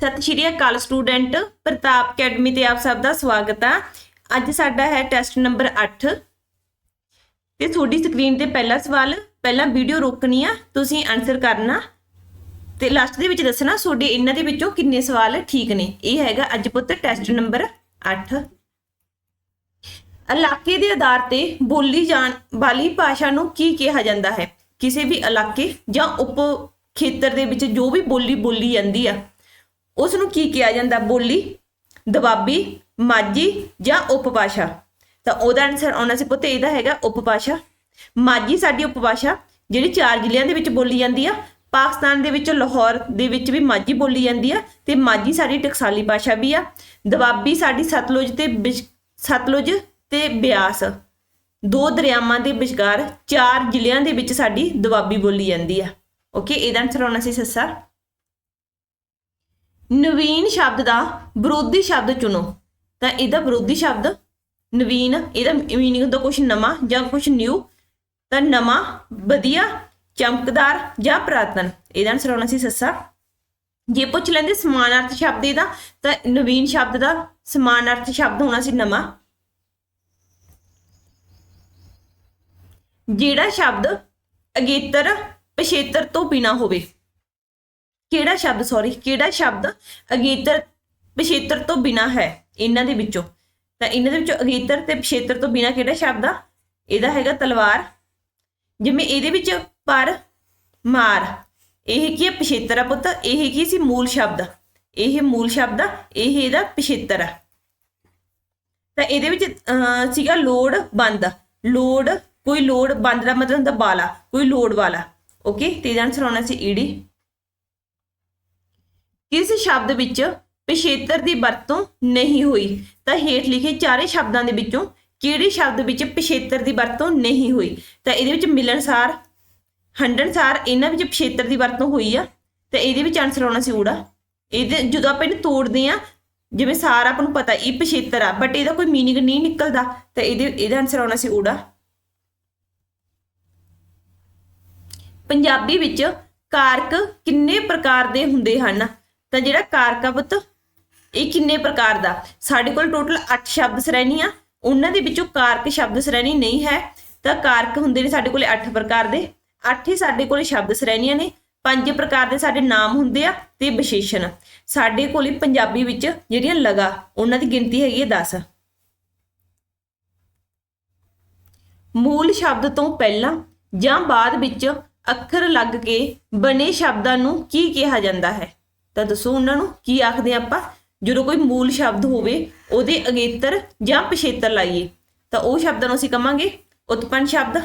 ਸਤਿ ਸ਼੍ਰੀ ਅਕਾਲ ਸਟੂਡੈਂਟ, ਪ੍ਰਤਾਪ ਅਕੈਡਮੀ ਤੇ ਆਪ ਸਭ ਦਾ ਸਵਾਗਤ ਆ। ਅੱਜ ਸਾਡਾ ਹੈ ਟੈਸਟ ਨੰਬਰ 8 ਤੇ ਤੁਹਾਡੀ ਸਕਰੀਨ ਤੇ ਪਹਿਲਾ ਸਵਾਲ, ਪਹਿਲਾਂ ਵੀਡੀਓ ਰੋਕਣੀ ਆ, ਤੁਸੀਂ ਆਨਸਰ ਕਰਨਾ। ਤੇ ਲਾਸਟ ਦੇ ਵਿੱਚ ਦੱਸਣਾ, ਤੁਹਾਡੇ ਇਹਨਾਂ ਦੇ ਵਿੱਚੋਂ ਕਿੰਨੇ ਸਵਾਲ ਠੀਕ ਨੇ? ਇਹ ਹੈਗਾ ਅੱਜ ਪੁੱਤ ਟੈਸਟ ਨੰਬਰ 8 ਇਲਾਕੇ ਦੇ ਆਧਾਰ ਤੇ ਬੋਲੀ ਜਾਣ ਵਾਲੀ ਭਾਸ਼ਾ ਨੂੰ ਕੀ ਕਿਹਾ ਜਾਂਦਾ ਹੈ? ਕਿਸੇ ਵੀ ਇਲਾਕੇ ਜਾਂ ਉਪ ਖੇਤਰ ਦੇ ਵਿੱਚ ਜੋ ਵੀ ਬੋਲੀ ਬੋਲੀ ਜਾਂਦੀ ਆ ਉਸ ਨੂੰ ਕੀ ਕਿਹਾ ਜਾਂਦਾ? ਬੋਲੀ, ਦਬਾਬੀ, ਮਾਝੀ ਜਾਂ ਉਪਭਾਸ਼ਾ? ਤਾਂ ਉਹਦਾ ਆਨਸਰ ਆਉਣਾ ਸੀ ਪੁੱਤ, ਇਹਦਾ ਹੈਗਾ ਉਪਭਾਸ਼ਾ। ਮਾਝੀ ਸਾਡੀ ਉਪਭਾਸ਼ਾ, ਜਿਹੜੀ ਚਾਰ ਜ਼ਿਲ੍ਹਿਆਂ ਦੇ ਵਿੱਚ ਬੋਲੀ ਜਾਂਦੀ ਆ। ਪਾਕਿਸਤਾਨ ਦੇ ਵਿੱਚ, ਲਾਹੌਰ ਦੇ ਵਿੱਚ ਵੀ ਮਾਝੀ ਬੋਲੀ ਜਾਂਦੀ ਆ ਤੇ ਮਾਝੀ ਸਾਡੀ ਟਕਸਾਲੀ ਭਾਸ਼ਾ ਵੀ ਆ। ਦਬਾਬੀ ਸਾਡੀ ਸਤਲੁਜ ਤੇ ਬਿਸ਼- ਸਤਲੁਜ ਤੇ ਬਿਆਸ। ਦੋ ਦਰਿਆਵਾਂ ਦੇ ਵਿਚਕਾਰ ਚਾਰ ਜ਼ਿਲ੍ਹਿਆਂ ਦੇ ਵਿੱਚ ਸਾਡੀ ਦੁਆਬੀ ਬੋਲੀ ਜਾਂਦੀ ਆ। ਓਕੇ ਇਹਦਾ ਆਨਸਰ ਆਉਣਾ ਸੀ ਸੱਸਾ। ਨਵੀਨ ਸ਼ਬਦ ਦਾ ਵਿਰੋਧੀ ਸ਼ਬਦ ਚੁਣੋ। ਤਾਂ ਇਹਦਾ ਵਿਰੋਧੀ ਸ਼ਬਦ ਨਵੀਨ, ਇਹਦਾ ਮੀਨਿੰਗ ਹੁੰਦਾ ਕੁਝ ਨਵਾਂ ਜਾਂ ਕੁਝ ਨਿਊ ਤਾਂ ਨਵਾਂ, ਵਧੀਆ, ਚਮਕਦਾਰ ਜਾਂ ਪ੍ਰਾਤਨ। ਇਹਦਾ ਆਨਸਰ ਆਉਣਾ ਸੀ ਸੱਸਾ। ਜੇ ਪੁੱਛ ਲੈਂਦੇ ਸਮਾਨਾਰਥ ਸ਼ਬਦ ਇਹਦਾ, ਤਾਂ ਨਵੀਨ ਸ਼ਬਦ ਦਾ ਸਮਾਨਾਰਥ ਸ਼ਬਦ ਹੋਣਾ ਸੀ ਨਵਾਂ। ਜਿਹੜਾ ਸ਼ਬਦ ਅਗੇਤਰ, ਪਛੇਤਰ ਤੋਂ ਬਿਨਾ ਹੋਵੇ। ਕਿਹੜਾ ਸ਼ਬਦ ਸੌਰੀ ਕਿਹੜਾ ਸ਼ਬਦ ਅਗੇਤਰ ਪਿਛੇਤਰ ਤੋਂ ਬਿਨਾ ਹੈ ਇਹਨਾਂ ਦੇ ਵਿੱਚੋਂ? ਤਾਂ ਇਹਨਾਂ ਦੇ ਵਿੱਚੋਂ ਅਗੇਤਰ ਤੇ ਪਿਛੇਤਰ ਤੋਂ ਬਿਨਾ ਕਿਹੜਾ ਸ਼ਬਦ ਆ? ਇਹਦਾ ਹੈਗਾ ਤਲਵਾਰ। ਜਿਵੇਂ ਇਹਦੇ ਵਿੱਚ ਪਰ ਮਾਰ ਇਹ ਕੀ ਹੈ ਪਿਛੇਤਰ ਆ ਪੁੱਤ? ਇਹ ਕੀ ਸੀ? ਮੂਲ ਸ਼ਬਦ। ਇਹ ਮੂਲ ਸ਼ਬਦ ਆ ਇਹ ਇਹਦਾ ਪਿਛੇਤਰ ਆ। ਤਾਂ ਇਹਦੇ ਵਿੱਚ ਅਹ, ਸੀਗਾ ਲੋੜ ਬੰਦ। ਲੋੜ ਕੋਈ ਲੋੜ ਬੰਦ ਦਾ ਮਤਲਬ ਹੁੰਦਾ ਬਾਲਾ ਕੋਈ ਲੋੜ ਵਾਲਾ। ਓਕੇ ਤੇ ਇਹਦਾ ਆਨਸਰ ਆਉਣਾ ਸੀ ਈਡੀ। ਕਿਸ ਸ਼ਬਦ ਵਿੱਚ ਪਿਛੇਤਰ ਦੀ ਵਰਤੋਂ ਨਹੀਂ ਹੋਈ? ਤਾਂ ਹੇਠ ਲਿਖੇ ਚਾਰੇ ਸ਼ਬਦਾਂ ਦੇ ਵਿੱਚੋਂ ਕਿਹੜੇ ਸ਼ਬਦ ਵਿੱਚ ਪਿਛੇਤਰ ਦੀ ਵਰਤੋਂ ਨਹੀਂ ਹੋਈ? ਤਾਂ ਇਹਦੇ ਵਿੱਚ ਮਿਲਣਸਾਰ ਹੰਡਣਸਾਰ ਇਹਨਾਂ ਵਿੱਚ ਪਿਛੇਤਰ ਦੀ ਵਰਤੋਂ ਹੋਈ ਆ। ਤੇ ਇਹਦੇ ਵਿੱਚ ਆਨਸਰ ਆਉਣਾ ਸੀ ਊੜਾ। ਇਹਦੇ ਜਦੋਂ ਆਪਾਂ ਇਹਨੂੰ ਤੋੜਦੇ ਆ, ਜਿਵੇਂ ਸਾਰ ਆਪਾਂ ਨੂੰ ਪਤਾ, ਇਹ ਪਿਛੇਤਰ ਆ ਬਟ ਇਹਦਾ ਕੋਈ ਮੀਨਿੰਗ ਨਹੀਂ ਨਿਕਲਦਾ। ਤਾਂ ਇਹਦੇ, ਇਹਦਾ ਆਨਸਰ ਆਉਣਾ ਸੀ ਊੜਾ। ਪੰਜਾਬੀ ਵਿੱਚ ਕਾਰਕ ਕਿੰਨੇ ਪ੍ਰਕਾਰ ਦੇ ਹੁੰਦੇ ਹਨ? ਤਾਂ ਜਿਹੜਾ ਕਾਰਕ ਪੁੱਤ, ਇਹ ਕਿੰਨੇ ਪ੍ਰਕਾਰ ਦਾ? ਸਾਡੇ ਕੋਲ ਟੋਟਲ 8 ਸ਼ਬਦ ਸ਼੍ਰੇਣੀ ਆ। ਉਹਨਾਂ ਦੇ ਵਿੱਚੋਂ ਕਾਰਕ ਸ਼ਬਦ ਸ਼੍ਰੇਣੀ ਨਹੀਂ ਹੈ। ਤਾਂ ਕਾਰਕ ਹੁੰਦੇ ਨੇ ਸਾਡੇ ਕੋਲੇ 8 ਪ੍ਰਕਾਰ ਦੇ। 8 ਹੀ ਸਾਡੇ ਕੋਲੇ ਸ਼ਬਦ ਸ਼੍ਰੇਣੀਆਂ ਨੇ। ਪੰਜ ਪ੍ਰਕਾਰ ਦੇ ਸਾਡੇ ਨਾਮ ਹੁੰਦੇ ਆ ਤੇ ਵਿਸ਼ੇਸ਼ਣ। ਸਾਡੇ ਕੋਲੇ ਪੰਜਾਬੀ ਵਿੱਚ ਜਿਹੜੀਆਂ ਲਗਾ, ਉਹਨਾਂ ਦੀ ਗਿਣਤੀ ਹੈਗੀ ਹੈ 10 ਮੂਲ ਸ਼ਬਦ ਤੋਂ ਪਹਿਲਾਂ ਜਾਂ ਬਾਅਦ ਵਿੱਚ ਅੱਖਰ ਲੱਗ ਕੇ ਬਣੇ ਸ਼ਬਦਾਂ ਨੂੰ ਕੀ ਕਿਹਾ ਜਾਂਦਾ ਹੈ? ਤਾਂ ਦੱਸੋ ਉਹਨਾਂ ਨੂੰ ਕੀ ਆਖਦੇ ਆਪਾਂ? ਜਦੋਂ ਕੋਈ ਮੂਲ ਸ਼ਬਦ ਹੋਵੇ, ਉਹਦੇ ਅਗੇਤਰ ਜਾਂ ਪਿਛੇਤਰ ਲਾਈਏ, ਤਾਂ ਉਹ ਸ਼ਬਦਾਂ ਨੂੰ ਅਸੀਂ ਕਵਾਂਗੇ ਉਤਪੰਨ ਸ਼ਬਦ।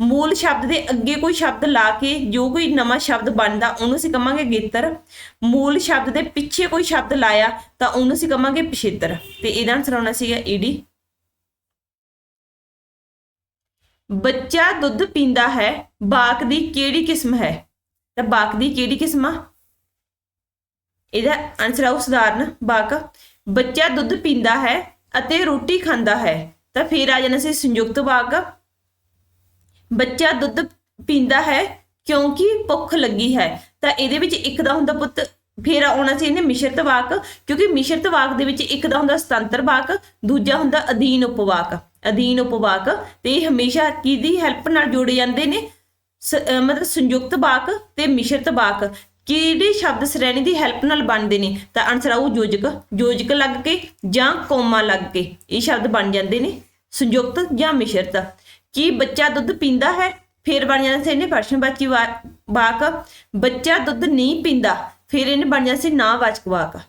ਮੂਲ ਸ਼ਬਦ ਦੇ ਅੱਗੇ ਕੋਈ ਸ਼ਬਦ ਲਾ ਕੇ, ਜੋ ਕੋਈ ਨਵਾਂ ਸ਼ਬਦ ਬਣਦਾ, ਉਹਨੂੰ ਅਸੀਂ ਕਵਾਂਗੇ ਅਗੇਤਰ। ਮੂਲ ਸ਼ਬਦ ਦੇ ਪਿੱਛੇ ਕੋਈ ਸ਼ਬਦ ਲਾਇਆ, ਤਾਂ ਉਹਨੂੰ ਅਸੀਂ ਕਵਾਂਗੇ ਪਿਛੇਤਰ। ਤੇ ਇਹਦਾ ਆਨਸਰ ਆਉਣਾ ਸੀਗਾ ਈਡੀ। ਬੱਚਾ ਦੁੱਧ ਪੀਂਦਾ ਹੈ, ਬਾਕ ਦੀ ਕਿਹੜੀ ਕਿਸਮ ਹੈ? ਤਾਂ ਬਾਕ ਦੀ ਕਿਹੜੀ ਕਿਸਮ ਆ? ਇਹਦਾ ਆਨਸਰ ਆਉ ਸਧਾਰਨ, ਬਾਕ, ਬੱਚਾ ਦੁੱਧ ਪੀਂਦਾ ਹੈ ਅਤੇ ਰੋਟੀ ਖਾਂਦਾ ਹੈ। ਤਾਂ ਫਿਰ ਆ ਜਾਣਾ ਸੀ ਸੰਯੁਕਤ ਵਾਕ। ਬੱਚਾ ਦੁੱਧ ਪੀਂਦਾ ਹੈ ਕਿਉਂਕਿ ਭੁੱਖ ਲੱਗੀ ਹੈ। ਤਾਂ ਇਹਦੇ ਵਿੱਚ ਇੱਕ ਦਾ ਹੁੰਦਾ ਪੁੱਤ, ਫਿਰ ਆਉਣਾ ਸੀ ਇਹਨੇ ਮਿਸ਼ਰਤ ਵਾਕ, ਕਿਉਂਕਿ ਮਿਸ਼ਰਤ ਵਾਕ ਦੇ ਵਿੱਚ ਇੱਕ ਦਾ ਹੁੰਦਾ ਸੁਤੰਤਰ ਵਾਕ, ਦੂਜਾ ਹੁੰਦਾ ਅਧੀਨ ਉਪਵਾਕ। ਅਧੀਨ ਉਪਵਾਕ, ਤੇ ਇਹ ਹਮੇਸ਼ਾ ਕਿਹਦੀ ਹੈਲਪ ਨਾਲ ਜੁੜੇ ਜਾਂਦੇ ਨੇ? ਸ- ਅਹ ਮਤਲਬ ਸੰਯੁਕਤ ਵਾਕ ਤੇ ਮਿਸ਼ਰਤ ਵਾਕ। ਕਿਹੜੇ ਸ਼ਬਦ ਸ਼੍ਰੇਣੀ ਦੀ ਹੈਲਪ ਨਾਲ ਬਣਦੇ ਨੇ? ਤਾਂ ਆਨਸਰ ਆਊ ਯੋਜਕ ਯੋਜਕ ਲੱਗ ਕੇ ਜਾਂ ਕੋਮਾ ਲੱਗ ਕੇ। ਇਹ ਸ਼ਬਦ ਬਣ ਜਾਂਦੇ ਨੇ। ਸੰਯੁਕਤ ਜਾਂ ਮਿਸ਼ਰਤ। ਕੀ ਬੱਚਾ ਦੁੱਧ ਪੀਂਦਾ ਹੈ? ਫਿਰ ਬਣ ਜਾਂਦਾ ਸੀ ਇਹਨੇ ਪ੍ਰਸ਼ਨਵਾਚੀ ਵਾ- ਵਾਕ। ਬੱਚਾ ਦੁੱਧ ਨਹੀਂ ਪੀਂਦਾ, ਫਿਰ ਇਹਨੇ ਬਣ ਜਾਂਦਾ ਸੀ ਨਾ ਵਾਚਕ ਵਾਕ।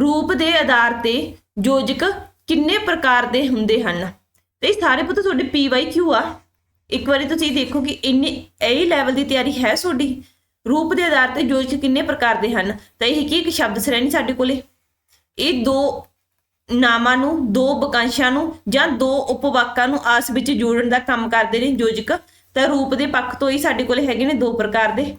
ਰੂਪ ਦੇ ਆਧਾਰ ਤੇ ਯੋਜਕ ਕਿੰਨੇ ਪ੍ਰਕਾਰ ਦੇ ਹੁੰਦੇ ਹਨ? ਤੇ ਇਹ ਸਾਰੇ ਪੁੱਤ ਤੁਹਾਡੇ ਪੀਵਾਈਕਿਊ ਆ? ਇੱਕ ਵਾਰੀ ਤੁਸੀਂ ਦੇਖੋ ਕਿ ਇੰਨੇ, ਇਹ ਲੈਵਲ ਦੀ ਤਿਆਰੀ ਹੈ ਤੁਹਾਡੀ? ਰੂਪ ਦੇ ਆਧਾਰ ਤੇ ਯੋਜਕ ਕਿੰਨੇ ਪ੍ਰਕਾਰ ਦੇ ਹਨ? ਤਾਂ ਇਹ ਕੀ ਇੱਕ ਸ਼ਬਦ ਸ਼੍ਰੇਣੀ ਸਾਡੇ ਕੋਲੇ? ਇਹ ਦੋ ਨਾਮਾਂ ਨੂੰ, ਦੋ ਵਾਕਾਂਸ਼ਾਂ ਨੂੰ ਜਾਂ ਦੋ ਉਪਵਾਕਾਂ ਨੂੰ ਆਸ ਵਿੱਚ ਜੋੜਨ ਦਾ ਕੰਮ ਕਰਦੇ ਨੇ ਯੋਜਕ ਤਾਂ ਰੂਪ ਦੇ ਪੱਖ ਤੋਂ ਹੀ ਸਾਡੇ ਕੋਲੇ ਹੈਗੇ ਨੇ ਦੋ ਪ੍ਰਕਾਰ ਦੇ।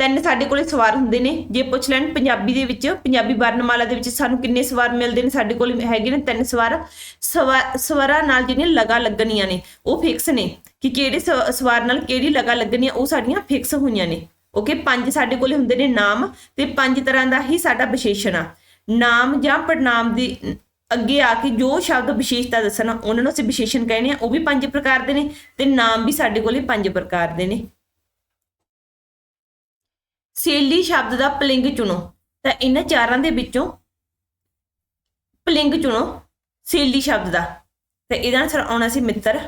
ਤਿੰਨ ਸਾਡੇ ਕੋਲੇ ਸਵਾਰ ਹੁੰਦੇ ਨੇ। ਜੇ ਪੁੱਛ ਲੈਣ ਪੰਜਾਬੀ ਦੇ ਵਿੱਚ, ਪੰਜਾਬੀ ਵਰਣਮਾਲਾ ਦੇ ਵਿੱਚ ਸਾਨੂੰ ਕਿੰਨੇ ਸਵਾਰ ਮਿਲਦੇ ਨੇ, ਸਾਡੇ ਕੋਲ ਹੈਗੇ ਨੇ ਤਿੰਨ ਸਵਾਰ। ਸਵਾ- ਸਵਰਾਂ ਨਾਲ ਜਿਹੜੀਆਂ ਲਗਾ ਲੱਗਣੀਆਂ ਨੇ, ਉਹ ਫਿਕਸ ਨੇ। ਕਿ ਕਿਹੜੇ ਸ- ਸਵਾਰ ਨਾਲ ਕਿਹੜੀ ਲਗਾ ਲੱਗਣੀ ਆ ਉਹ ਸਾਡੀਆਂ ਫਿਕਸ ਹੋਈਆਂ ਨੇ। ਓਕੇ ਪੰਜ ਸਾਡੇ ਕੋਲੇ ਹੁੰਦੇ ਨੇ ਨਾਮ ਤੇ ਪੰਜ ਤਰ੍ਹਾਂ ਦਾ ਹੀ ਸਾਡਾ ਵਿਸ਼ੇਸ਼ਣ ਆ। ਨਾਮ ਜਾਂ ਪੜਨਾਮ ਦੀ ਅੱਗੇ ਆ ਕੇ ਜੋ ਸ਼ਬਦ ਵਿਸ਼ੇਸ਼ਤਾ ਦੱਸਣਾ ਉਹਨਾਂ ਨੂੰ ਅਸੀਂ ਵਿਸ਼ੇਸ਼ਣ ਕਹਿੰਦੇ ਆ, ਉਹ ਵੀ ਪੰਜ ਪ੍ਰਕਾਰ ਦੇ ਨੇ ਤੇ ਨਾਮ ਵੀ ਸਾਡੇ ਕੋਲੇ ਪੰਜ ਪ੍ਰਕਾਰ ਦੇ ਨੇ। ਸੇਲੀ ਸ਼ਬਦ ਦਾ ਪਲਿੰਗ ਚੁਣੋ। ਤਾਂ ਇਹਨਾਂ ਚਾਰਾਂ ਦੇ ਵਿੱਚੋਂ ਪਲਿੰਗ ਚੁਣੋ, ਸੇਲੀ ਸ਼ਬਦ ਦਾ। ਤੇ ਇਹਦਾ ਆਨਸਰ ਆਉਣਾ ਸੀ ਮਿੱਤਰ।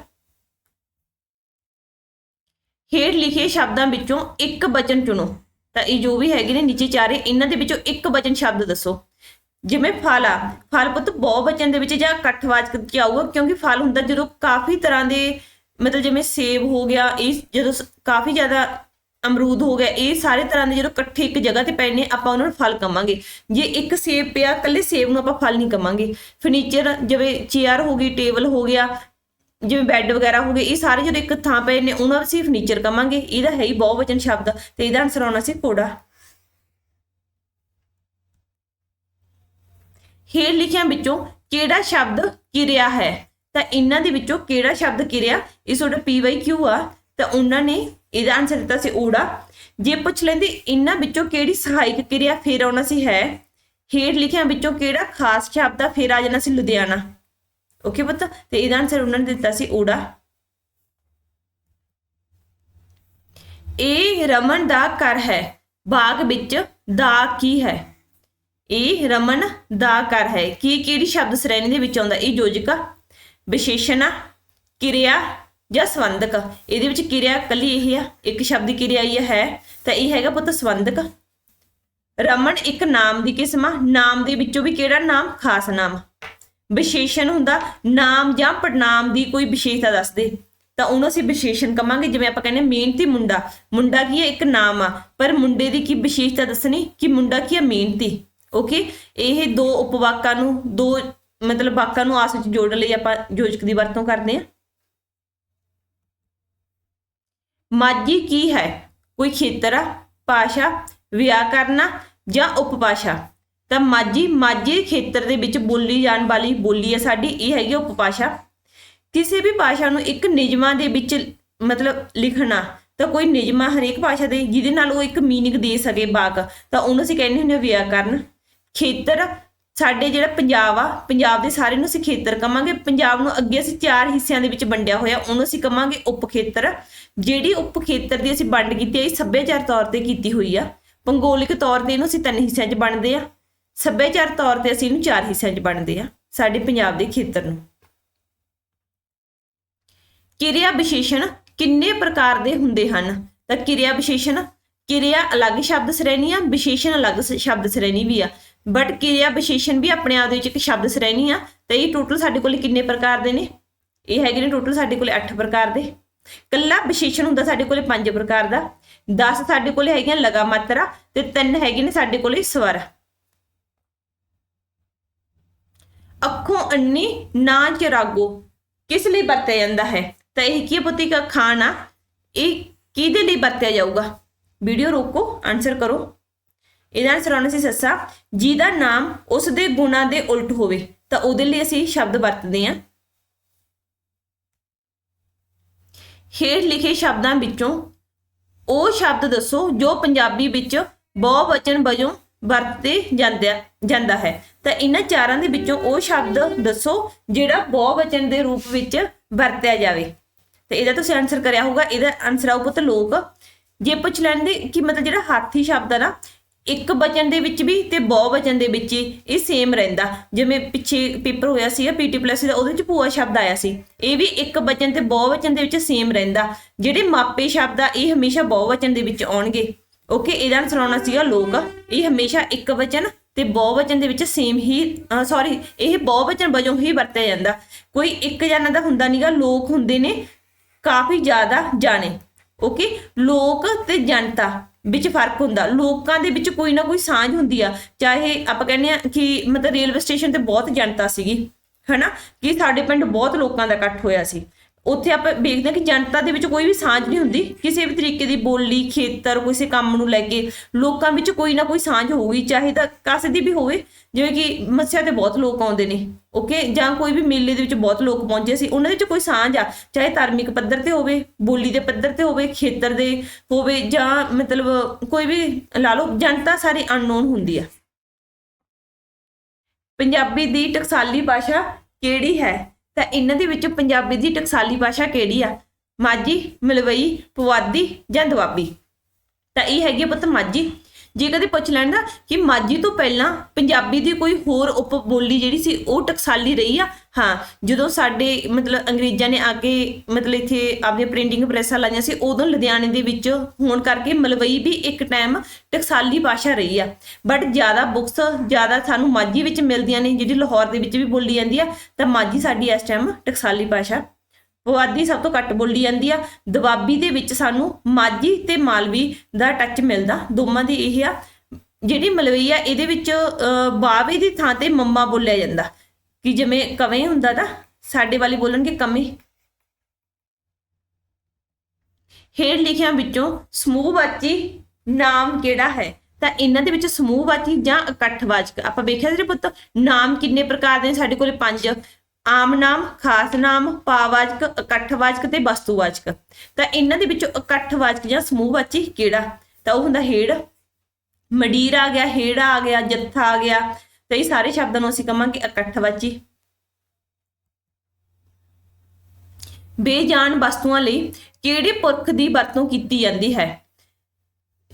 ਹੇਠ ਲਿਖੇ ਸ਼ਬਦਾਂ ਵਿੱਚੋਂ ਇੱਕ ਬਚਨ ਚੁਣੋ। ਤਾਂ ਇਹ ਜੋ ਵੀ ਹੈਗੇ ਨੇ ਨੀਚੇ ਚਾਰੇ, ਇਹਨਾਂ ਦੇ ਵਿੱਚੋਂ ਇੱਕ ਬਚਨ ਸ਼ਬਦ ਦੱਸੋ। ਜਿਵੇਂ ਫਲ ਆ ਫਲ ਪੁੱਤ ਬਹੁ ਬਚਨ ਦੇ ਵਿੱਚ ਜਾਂ ਇਕੱਠਵਾਚਕ ਚ ਆਊਗਾ, ਕਿਉਂਕਿ ਫਲ ਹੁੰਦਾ ਜਦੋਂ ਕਾਫੀ ਤਰ੍ਹਾਂ ਦੇ, ਮਤਲਬ ਜਿਵੇਂ ਸੇਬ ਹੋ ਗਿਆ, ਇਹ ਜਦੋਂ ਕਾਫੀ ਜ਼ਿਆਦਾ ਅਮਰੂਦ ਹੋ ਗਿਆ, ਇਹ ਸਾਰੇ ਤਰ੍ਹਾਂ ਦੇ ਜਦੋਂ ਇਕੱਠੇ ਇੱਕ ਜਗ੍ਹਾ ਤੇ ਪਏ ਨੇ ਆਪਾਂ ਉਹਨਾਂ ਨੂੰ ਫਲ ਕਵਾਂਗੇ। ਜੇ ਇੱਕ ਸੇਬ ਪਿਆ ਕੱਲੇ ਸੇਬ ਨੂੰ ਆਪਾਂ ਫਲ ਨਹੀਂ ਕਵਾਂਗੇ। ਫਰਨੀਚਰ ਜਿਵੇਂ ਚੇਅਰ ਹੋ ਗਈ ਟੇਬਲ ਹੋ ਗਿਆ, ਜਿਵੇਂ ਬੈੱਡ ਵਗੈਰਾ ਹੋ ਗਏ, ਇਹ ਸਾਰੇ ਜਦੋਂ ਇੱਕ ਥਾਂ ਪਏ ਨੇ, ਉਹਨਾਂ ਨੂੰ ਅਸੀਂ ਫਰਨੀਚਰ ਕਵਾਂਗੇ। ਇਹਦਾ ਹੈ ਹੀ ਬਹੁਵਚਨ ਸ਼ਬਦ। ਤੇ ਇਹਦਾ ਆਨਸਰ ਆਉਣਾ ਸੀ ਕੋੜਾ ਹੇਠ ਲਿਖਿਆਂ ਵਿੱਚੋਂ ਕਿਹੜਾ ਸ਼ਬਦ ਕਿਰਿਆ ਹੈ? ਤਾਂ ਇਹਨਾਂ ਦੇ ਵਿੱਚੋਂ ਕਿਹੜਾ ਸ਼ਬਦ ਕਿਰਿਆ? ਇਹ ਤੁਹਾਡਾ PYQ ਆ। ਤਾਂ ਉਹਨਾਂ ਨੇ ਇਹਦਾ ਆਨਸਰ ਦਿੱਤਾ ਸੀ ਊੜਾ। ਜੇ ਪੁੱਛ ਲੈਂਦੇ ਇਹਨਾਂ ਵਿੱਚੋਂ ਕਿਹੜੀ ਸਹਾਇਕ ਕਿਰਿਆ ਫੇਰ ਆਉਣਾ ਸੀ? ਹੈ। ਹੇਠ ਲਿਖਿਆਂ, ਵਿੱਚੋਂ ਕਿਹੜਾ ਖਾਸ ਸ਼ਬਦ ਆ, ਫਿਰ ਆ ਜਾਣਾ ਸੀ ਲੁਧਿਆਣਾ। ਓਕੇ ਪੁੱਤ, ਤੇ ਇਹਦਾ ਆਨਸਰ ਉਹਨਾਂ ਨੇ ਦਿੱਤਾ ਸੀ ਊੜਾ। ਇਹ ਰਮਨ ਦਾ ਘਰ ਹੈ। ਬਾਗ ਵਿੱਚ ਦਾ ਕੀ ਹੈ? ਇਹ ਰਮਨ ਦਾ ਘਰ ਹੈ। ਕੀ ਕਿਹੜੀ ਸ਼ਬਦ ਸ਼੍ਰੇਣੀ ਦੇ ਵਿੱਚ ਆਉਂਦਾ? ਇਹ ਯੋਜਕ ਵਿਸ਼ੇਸ਼ਣ ਕਿਰਿਆ ਜਾਂ ਸੰਬੰਧਕ ਇਹਦੇ ਵਿੱਚ ਕਿਰਿਆ ਕੱਲੀ ਇਹ ਆ, ਇੱਕ ਸ਼ਬਦ ਦੀ ਕਿਰਿਆ ਹੀ ਹੈ। ਤਾਂ ਇਹ ਹੈਗਾ ਪੁੱਤ ਸੰਬੰਧਕ ਰਮਨ ਇੱਕ ਨਾਮ ਦੀ ਕਿਸਮ ਆ, ਨਾਮ ਦੇ ਵਿੱਚੋਂ ਵੀ ਕਿਹੜਾ ਨਾਮ? ਖਾਸ ਨਾਮ। ਵਿਸ਼ੇਸ਼ਣ ਹੁੰਦਾ, ਨਾਮ ਜਾਂ ਪੜਨਾਮ ਦੀ ਕੋਈ ਵਿਸ਼ੇਸ਼ਤਾ ਦੱਸਦੇ ਤਾਂ ਉਹਨੂੰ ਅਸੀਂ ਵਿਸ਼ੇਸ਼ਣ ਕਵਾਂਗੇ, ਜਿਵੇਂ ਆਪਾਂ ਕਹਿੰਦੇ ਹਾਂ ਮਿਹਨਤੀ ਮੁੰਡਾ। ਮੁੰਡਾ ਕੀ ਹੈ? ਇੱਕ ਨਾਮ ਆ। ਪਰ ਮੁੰਡੇ ਦੀ ਕੀ ਵਿਸ਼ੇਸ਼ਤਾ ਦੱਸਣੀ? ਕਿ ਮੁੰਡਾ ਕੀ ਹੈ? ਮਿਹਨਤੀ। ਓਕੇ? ਇਹ ਦੋ ਉਪਵਾਕਾਂ ਨੂੰ, ਦੋ ਮਤਲਬ ਵਾਕਾਂ ਨੂੰ ਆਸ ਵਿੱਚ ਜੋੜਨ ਲਈ ਆਪਾਂ ਯੋਜਕ ਦੀ ਵਰਤੋਂ ਕਰਦੇ ਹਾਂ। ਮਾਝੀ ਕੀ ਹੈ? ਕੋਈ ਖੇਤਰ ਭਾਸ਼ਾ? ਵਿਆਕਰਨਾ ਜਾਂ ਉਪਭਾਸ਼ਾ? ਤਾਂ ਮਾਝੀ, ਮਾਝੇ ਖੇਤਰ ਦੇ ਵਿੱਚ ਬੋਲੀ ਜਾਣ ਵਾਲੀ ਬੋਲੀ ਹੈ ਸਾਡੀ, ਇਹ ਹੈਗੀ ਉਪਭਾਸ਼ਾ। ਕਿਸੇ ਵੀ ਭਾਸ਼ਾ ਨੂੰ ਇੱਕ ਨਿਯਮਾਂ ਦੇ ਵਿੱਚ ਮਤਲਬ ਲਿਖਣਾ, ਤਾਂ ਕੋਈ ਨਿਯਮਾ ਹਰੇਕ ਭਾਸ਼ਾ ਦੇ, ਜਿਹਦੇ ਨਾਲ ਉਹ ਇੱਕ ਮੀਨਿੰਗ ਦੇ ਸਕੇ ਬਾਕ। ਤਾਂ ਉਹਨੂੰ ਅਸੀਂ ਕਹਿੰਦੇ ਹੁੰਦੇ ਹਾਂ ਵਿਆਕਰਨ। ਖੇਤਰ, ਸਾਡੇ ਜਿਹੜਾ ਪੰਜਾਬ ਆ, ਪੰਜਾਬ ਦੇ ਸਾਰੇ ਨੂੰ ਅਸੀਂ ਖੇਤਰ ਕਵਾਂਗੇ। ਪੰਜਾਬ ਨੂੰ ਅੱਗੇ ਅਸੀਂ ਚਾਰ ਹਿੱਸਿਆਂ ਦੇ ਵਿੱਚ ਵੰਡਿਆ ਹੋਇਆ, ਉਹਨੂੰ ਅਸੀਂ ਕਵਾਂਗੇ ਉਪ ਖੇਤਰ ਜਿਹੜੀ ਉਪ ਖੇਤਰ ਦੀ ਅਸੀਂ ਵੰਡ ਕੀਤੀ ਹੈ, ਇਹ ਸੱਭਿਆਚਾਰ ਤੌਰ ਤੇ ਕੀਤੀ ਹੋਈ ਆ। ਭੂਗੋਲਿਕ ਤੌਰ ਤੇ ਇਹਨੂੰ ਅਸੀਂ ਤਿੰਨ ਹਿੱਸਿਆਂ 'ਚ ਵੰਡਦੇ ਆ। ਸੱਭਿਆਚਾਰ ਤੌਰ ਤੇ ਅਸੀਂ ਇਹਨੂੰ ਚਾਰ ਹਿੱਸਿਆਂ 'ਚ ਵੰਡਦੇ ਆ, ਸਾਡੇ ਪੰਜਾਬ ਦੇ ਖੇਤਰ ਨੂੰ। ਕਿਰਿਆ ਵਿਸ਼ੇਸ਼ਣ ਕਿੰਨੇ ਪ੍ਰਕਾਰ ਦੇ ਹੁੰਦੇ ਹਨ? ਤਾਂ ਕਿਰਿਆ ਵਿਸ਼ੇਸ਼ਣ, ਕਿਰਿਆ ਅਲੱਗ ਸ਼ਬਦ ਸ਼੍ਰੇਣੀ ਆ, ਵਿਸ਼ੇਸ਼ਣ ਅਲੱਗ ਸ- ਸ਼ਬਦ ਸ਼੍ਰੇਣੀ ਵੀ ਆ। ਬਟ ਕਿਰਿਆ ਵਿਸ਼ੇਸ਼ਣ ਵੀ ਆਪਣੇ ਆਪ ਦੇ ਵਿੱਚ ਇੱਕ ਸ਼ਬਦ ਸ਼੍ਰੇਣੀ ਆ, ਤੇ ਇਹ ਟੋਟਲ ਸਾਡੇ ਕੋਲ ਕਿੰਨੇ ਪ੍ਰਕਾਰ ਦੇ ਨੇ? ਇਹ ਹੈਗੇ ਨੇ ਟੋਟਲ ਸਾਡੇ ਕੋਲ 8 ਪ੍ਰਕਾਰ ਦੇ। ਕੱਲਾ ਵਿਸ਼ੇਸ਼ਣ ਹੁੰਦਾ ਸਾਡੇ ਕੋਲੇ ਪੰਜ ਪ੍ਰਕਾਰ ਦਾ। 10 ਸਾਡੇ ਕੋਲੇ ਹੈਗੀਆਂ ਲਗਾ ਮਾਤਰਾ ਤੇ ਤਿੰਨ ਹੈਗੇ ਨੇ ਸਾਡੇ ਕੋਲੇ ਸਵਰ। ਅੱਖੋਂ ਅੰਨੀ ਨਾ ਚਰਾਗੋ, ਕਿਸ ਲਈ ਵਰਤਿਆ ਜਾਂਦਾ ਹੈ? ਤਾਂ ਇਹ ਕੀ ਹੈ ਪੁੱਤੀ ਦਾ ਖਾਣਾ ਇਹ ਕਿਹਦੇ ਲਈ ਵਰਤਿਆ ਜਾਊਗਾ? ਵੀਡੀਓ ਰੋਕੋ ਆਨਸਰ ਕਰੋ। ਇਹਦਾ ਆਨਸਰ ਆਉਣਾ ਸੀ ਸੱਸਾ, ਜਿਹਦਾ ਨਾਮ ਉਸ ਦੇ ਗੁਣਾਂ ਦੇ ਉਲਟ ਹੋਵੇ, ਤਾਂ ਉਹਦੇ ਲਈ ਅਸੀਂ ਸ਼ਬਦ ਵਰਤਦੇ ਹਾਂ। ਹੇਠ ਲਿਖੇ ਸ਼ਬਦਾਂ ਵਿੱਚੋਂ ਉਹ ਸ਼ਬਦ ਦੱਸੋ ਜੋ ਪੰਜਾਬੀ ਵਿੱਚ ਬਹੁਵਚਨ ਵਜੋਂ ਵਰਤੇ ਜਾਂਦੇ ਜਾਂਦਾ ਹੈ। ਤਾਂ ਇਹਨਾਂ ਚਾਰਾਂ ਦੇ ਵਿੱਚੋਂ ਉਹ ਸ਼ਬਦ ਦੱਸੋ ਜਿਹੜਾ ਬਹੁਵਚਨ ਦੇ ਰੂਪ ਵਿੱਚ ਵਰਤਿਆ ਜਾਵੇ। ਤੇ ਇਹਦਾ ਤੁਸੀਂ ਆਨਸਰ ਕਰਿਆ ਹੋਊਗਾ, ਇਹਦਾ ਆਨਸਰ ਆਊ ਪੁੱਤ ਲੋਕ। ਜੇ ਪੁੱਛ ਲੈਂਦੇ ਕਿ ਮਤਲਬ ਜਿਹੜਾ ਹਾਥੀ ਸ਼ਬਦ ਆ ਨਾ ਇੱਕ ਵਚਨ ਦੇ ਵਿੱਚ ਵੀ ਤੇ ਬਹੁਵਚਨ ਦੇ ਵਿੱਚ ਇਹ ਸੇਮ ਰਹਿੰਦਾ। ਜਿਵੇਂ ਪਿੱਛੇ ਪੇਪਰ ਹੋਇਆ ਸੀ ਪੀਟੀ ਪਲੱਸ ਦਾ ਉਹਦੇ ਵਿੱਚ ਭੂਆ ਸ਼ਬਦ ਆਇਆ ਸੀ। ਇਹ ਵੀ ਇੱਕ ਬਚਨ ਤੇ ਬਹੁਵਚਨ ਦੇ ਵਿੱਚ ਸੇਮ ਰਹਿੰਦਾ। ਜਿਹੜੇ ਮਾਪੇ ਸ਼ਬਦ ਆ, ਇਹ ਹਮੇਸ਼ਾ ਬਹੁਵਚਨ ਦੇ ਵਿੱਚ ਆਉਣਗੇ। ਓਕੇ ਇਹਦਾ ਆਨਸਰ ਆਉਣਾ ਸੀਗਾ ਲੋਕ। ਇਹ ਹਮੇਸ਼ਾ ਇੱਕ ਵਚਨ ਤੇ ਬਹੁਵਚਨ ਦੇ ਵਿੱਚ ਸੇਮ ਹੀ ਸੌਰੀ ਇਹ ਬਹੁਵਚਨ ਵਜੋਂ ਹੀ ਵਰਤਿਆ ਜਾਂਦਾ। ਕੋਈ ਇੱਕ ਜਣਾ ਦਾ ਹੁੰਦਾ ਨਹੀਂਗਾ ਲੋਕ ਹੁੰਦੇ ਨੇ ਕਾਫੀ ਜ਼ਿਆਦਾ ਜਾਣੇ। ਓਕੇ ਲੋਕ ਤੇ ਜਨਤਾ। ਵਿੱਚ ਫ਼ਰਕ ਹੁੰਦਾ। ਲੋਕਾਂ ਦੇ ਵਿੱਚ ਕੋਈ ਨਾ ਕੋਈ ਸਾਂਝ ਹੁੰਦੀ ਆ। ਚਾਹੇ ਆਪਾਂ ਕਹਿੰਦੇ ਆ ਕਿ ਮਤਲਬ ਰੇਲਵੇ ਸਟੇਸ਼ਨ ਤੇ ਬਹੁਤ ਜਨਤਾ ਸੀਗੀ, ਹਨਾ? ਕਿ ਸਾਡੇ ਪਿੰਡ ਬਹੁਤ ਲੋਕਾਂ ਦਾ ਇਕੱਠ ਹੋਇਆ ਸੀ। ਉੱਥੇ ਆਪਾਂ ਵੇਖਦੇ ਹਾਂ ਕਿ ਜਨਤਾ ਦੇ ਵਿੱਚ ਕੋਈ ਵੀ ਸਾਂਝ ਨਹੀਂ ਹੁੰਦੀ। ਕਿਸੇ ਵੀ ਤਰੀਕੇ ਦੀ ਬੋਲੀ, ਖੇਤਰ, ਕਿਸੇ ਕੰਮ ਨੂੰ ਲੈ ਕੇ ਲੋਕਾਂ ਵਿੱਚ ਕੋਈ ਨਾ ਕੋਈ ਸਾਂਝ ਹੋਊਗੀ, ਚਾਹੇ ਤਾਂ ਕਾਸੇ ਦੀ ਵੀ ਹੋਵੇ, ਜਿਵੇਂ ਕਿ ਮੱਸਿਆ ਤੇ ਬਹੁਤ ਲੋਕ ਆਉਂਦੇ ਨੇ ਓਕੇ ਜਾਂ ਕੋਈ ਵੀ ਮੇਲੇ ਦੇ ਵਿੱਚ ਬਹੁਤ ਲੋਕ ਪਹੁੰਚੇ ਸੀ, ਉਹਨਾਂ ਦੇ ਵਿੱਚ ਕੋਈ ਸਾਂਝ ਆ, ਚਾਹੇ ਧਾਰਮਿਕ ਪੱਧਰ ਤੇ ਹੋਵੇ, ਬੋਲੀ ਦੇ ਪੱਧਰ ਤੇ ਹੋਵੇ, ਖੇਤਰ ਦੇ ਹੋਵੇ, ਜਾਂ ਮਤਲਬ ਕੋਈ ਵੀ, ਲਾ ਲਓ, ਜਨਤਾ ਸਾਰੀ ਅਨਨੋਨ ਹੁੰਦੀ ਆ। ਪੰਜਾਬੀ ਦੀ ਟਕਸਾਲੀ ਭਾਸ਼ਾ ਕਿਹੜੀ ਹੈ? ਤਾਂ ਇਹਨਾਂ ਦੇ ਵਿੱਚੋਂ ਪੰਜਾਬੀ ਦੀ ਟਕਸਾਲੀ ਭਾਸ਼ਾ ਕਿਹੜੀ ਆ? ਮਾਝੀ, ਮਲਵਈ, ਪੁਆਧੀ ਜਾਂ ਦੁਆਬੀ? ਤਾਂ ਇਹ ਹੈਗੀ ਆ ਪੁੱਤ ਮਾਝੀ। ਜੇ ਕਦੇ ਪੁੱਛ ਲੈਣ ਦਾ ਕਿ ਮਾਝੀ ਤੋਂ ਪਹਿਲਾਂ ਪੰਜਾਬੀ ਦੀ ਕੋਈ ਹੋਰ ਉਪ ਬੋਲੀ ਜਿਹੜੀ ਸੀ, ਉਹ ਟਕਸਾਲੀ ਰਹੀ ਆ? ਹਾਂ, ਜਦੋਂ ਸਾਡੇ ਮਤਲਬ ਅੰਗਰੇਜ਼ਾਂ ਨੇ ਆ ਕੇ ਮਤਲਬ ਇੱਥੇ ਆਪਣੀਆਂ ਪ੍ਰਿੰਟਿੰਗ ਪ੍ਰੈਸਾਂ ਲਾਈਆਂ ਸੀ, ਉਦੋਂ ਲੁਧਿਆਣੇ ਦੇ ਵਿੱਚ ਹੋਣ ਕਰਕੇ ਮਲਵਈ ਵੀ ਇੱਕ ਟਾਈਮ ਟਕਸਾਲੀ ਭਾਸ਼ਾ ਰਹੀ ਆ। ਬਟ ਜ਼ਿਆਦਾ ਬੁੱਕਸ ਜ਼ਿਆਦਾ ਸਾਨੂੰ ਮਾਝੀ ਵਿੱਚ ਮਿਲਦੀਆਂ ਨੇ, ਜਿਹੜੀ ਲਾਹੌਰ ਦੇ ਵਿੱਚ ਵੀ ਬੋਲੀ ਜਾਂਦੀ ਆ, ਤਾਂ ਮਾਝੀ ਸਾਡੀ ਇਸ ਟਾਈਮ ਟਕਸਾਲੀ ਭਾਸ਼ਾ ਪੁਆਧੀ ਸਭ ਤੋਂ ਘੱਟ ਬੋਲੀ ਜਾਂਦੀ ਆ। ਦੁਆਬੀ ਦੇ ਵਿੱਚ ਸਾਨੂੰ ਮਾਝੀ ਤੇ ਮਾਲਵੀ ਦਾ ਟੱਚ ਮਿਲਦਾ। ਦੋਵਾਂ ਦੀ ਇਹ ਆ, ਜਿਹੜੀ ਮਲਵਈ ਆ, ਇਹਦੇ ਵਿੱਚ ਬਾਵੇ ਦੀ ਥਾਂ ਤੇ ਮੰਮਾ ਬੋਲਿਆ ਜਾਂਦਾ। ਕਿ ਜਿਵੇਂ ਕਵੇਂ ਹੁੰਦਾ ਤਾਂ ਸਾਡੇ ਵਾਲੀ ਬੋਲਣਗੇ ਕਮੇ। ਹੇਠ ਲਿਖਿਆਂ ਵਿੱਚੋਂ ਸਮੂਹ ਵਾਚੀ ਨਾਮ ਕਿਹੜਾ ਹੈ? ਤਾਂ ਇਹਨਾਂ ਦੇ ਵਿੱਚ ਸਮੂਹ ਵਾਚੀ ਜਾਂ ਇਕੱਠਵਾਚਕ। ਆਪਾਂ ਵੇਖਿਆ ਜਿਹੜੇ ਪੁੱਤ, ਨਾਮ ਕਿੰਨੇ ਪ੍ਰਕਾਰ ਦੇ ਸਾਡੇ ਕੋਲੇ ਪੰਜ। ਆਮ ਨਾਮ, ਖਾਸ ਨਾਮ, ਪਾਵਾਚਕ, ਇਕੱਠਵਾਚਕ ਤੇ ਵਸਤੂਵਾਚਕ। ਤਾਂ ਇਹਨਾਂ ਦੇ ਵਿੱਚੋਂ ਇਕੱਠਵਾਚਕ ਜਾਂ ਸਮੂਹਵਾਚੀ ਕਿਹੜਾ? ਤਾਂ ਉਹ ਹੁੰਦਾ ਹੇੜ, ਮਡੀਰ ਆ ਗਿਆ, ਹੇੜਾ ਆ ਗਿਆ, ਜੱਥਾ ਆ ਗਿਆ। ਤੇ ਇਹ ਸਾਰੇ ਸ਼ਬਦਾਂ ਨੂੰ ਅਸੀਂ ਕਹਾਂਗੇ ਇਕੱਠਵਾਚੀ। ਬੇਜਾਨ ਵਸਤੂਆਂ ਲਈ ਕਿਹੜੇ ਪੁਰਖ ਦੀ ਵਰਤੋਂ ਕੀਤੀ ਜਾਂਦੀ ਹੈ?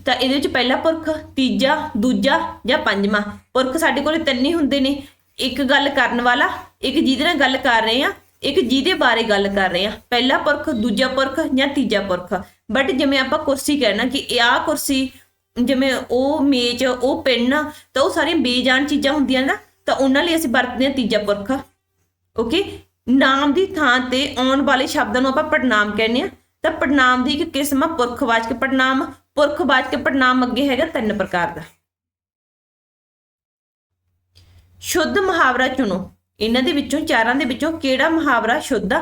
ਤਾਂ ਇਹਦੇ ਵਿੱਚ ਪਹਿਲਾ ਪੁਰਖ, ਤੀਜਾ, ਦੂਜਾ ਜਾਂ ਪੰਜਵਾਂ। ਪੁਰਖ ਸਾਡੇ ਕੋਲੇ ਤਿੰਨ ਹੀ ਹੁੰਦੇ ਨੇ। ਇੱਕ ਗੱਲ ਕਰਨ ਵਾਲਾ ਇੱਕ ਜਿਹਦੇ ਨਾਲ ਗੱਲ ਕਰ ਰਹੇ ਆ ਇੱਕ ਜਿਹਦੇ ਬਾਰੇ ਗੱਲ ਕਰ ਰਹੇ ਆ ਪਹਿਲਾ ਪੁਰਖ, ਦੂਜਾ ਪੁਰਖ ਜਾਂ ਤੀਜਾ ਪੁਰਖ। ਬਟ ਜਿਵੇਂ ਆਪਾਂ ਕੁਰਸੀ ਕਹਿਣਾ ਕਿ ਇਹ ਆਹ ਕੁਰਸੀ, ਜਿਵੇਂ ਉਹ ਮੇਜ਼, ਉਹ ਪੈਨ, ਤਾਂ ਉਹ ਸਾਰੀਆਂ ਬੇਜਾਨ ਚੀਜ਼ਾਂ ਹੁੰਦੀਆਂ ਨਾ, ਤਾਂ ਉਹਨਾਂ ਲਈ ਅਸੀਂ ਵਰਤਦੇ ਹਾਂ ਤੀਜਾ ਪੁਰਖ। ਓਕੇ ਨਾਮ ਦੀ ਥਾਂ ਤੇ ਆਉਣ ਵਾਲੇ ਸ਼ਬਦਾਂ ਨੂੰ ਆਪਾਂ ਪੜਨਾਮ ਕਹਿੰਦੇ ਆ ਤਾਂ ਪੜਨਾਮ ਦੀ ਇੱਕ ਕਿਸਮ ਆ ਪੁਰਖਵਾਚਕ ਪੜਨਾਮ। ਪੁਰਖਵਾਚਕ ਪੜਨਾਮ ਅੱਗੇ ਹੈਗਾ ਤਿੰਨ ਪ੍ਰਕਾਰ ਦਾ। ਸ਼ੁੱਧ ਮੁਹਾਵਰਾ ਚੁਣੋ। ਇਹਨਾਂ ਦੇ ਵਿੱਚੋਂ ਚਾਰਾਂ ਦੇ ਵਿੱਚੋਂ ਕਿਹੜਾ ਮੁਹਾਵਰਾ ਸ਼ੁੱਧ ਆ